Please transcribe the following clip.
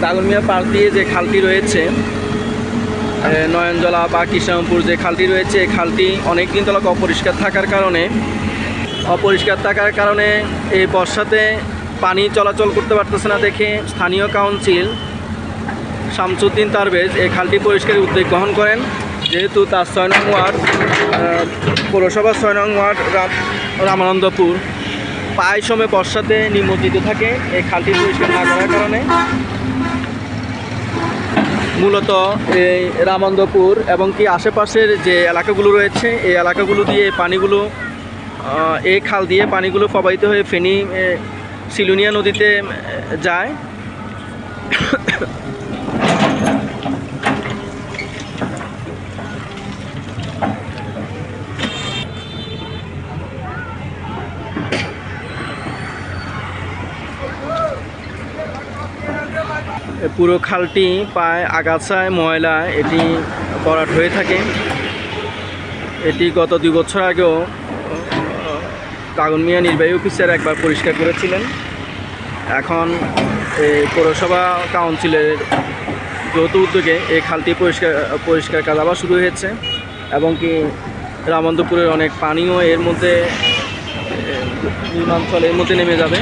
দাগনমিয়া park দিয়ে যে খালটি রয়েছে নয়নজলা বা কৃষ্ণপুর যে খালটি রয়েছে, এই খালটি অনেক দিন তলক অপরিষ্কার থাকার কারণে, অপরিষ্কার থাকার কারণে এই বর্ষাতে পানি চলাচল করতে পারতেছে না দেখে স্থানীয় কাউন্সিল শামসুদ্দিন তারবেজ এই খালটি পরিষ্কারের উদ্যোগ গ্রহণ করেন। যেহেতু তার ছয় নং ওয়ার্ড পৌরসভার ছয় নং ওয়ার্ড রাম- রামানন্দপুর। প্রায় সময় বর্ষাতে নিমজ্জিত থাকে। এই খালটি পরিষ্কার না করার কারণে। মূলত এই রামানন্দপুর এবং কি আশেপাশের যে এলাকাগুলো রয়েছে, এই এলাকাগুলো দিয়ে পানিগুলো এই খাল দিয়ে পানিগুলো প্রবাহিত হয়ে ফেনী সিলুনিয়া নদীতে যায়। পুরো খালটি পায় আগাছায় ময়লা এটি ভরাট হয়ে থাকে। এটি গত দুই বছর আগেও কাগন মিয়া নির্বাহী অফিসার একবার পরিষ্কার করেছিলেন। এখন এই পৌরসভা কাউন্সিলের যৌথ উদ্যোগে এই খালটি পরিষ্কার পরিষ্কার কাজ আবার শুরু হয়েছে এবং কি রামন্দপুরের অনেক পানিও এর মধ্যে এর মধ্যে নেমে যাবে।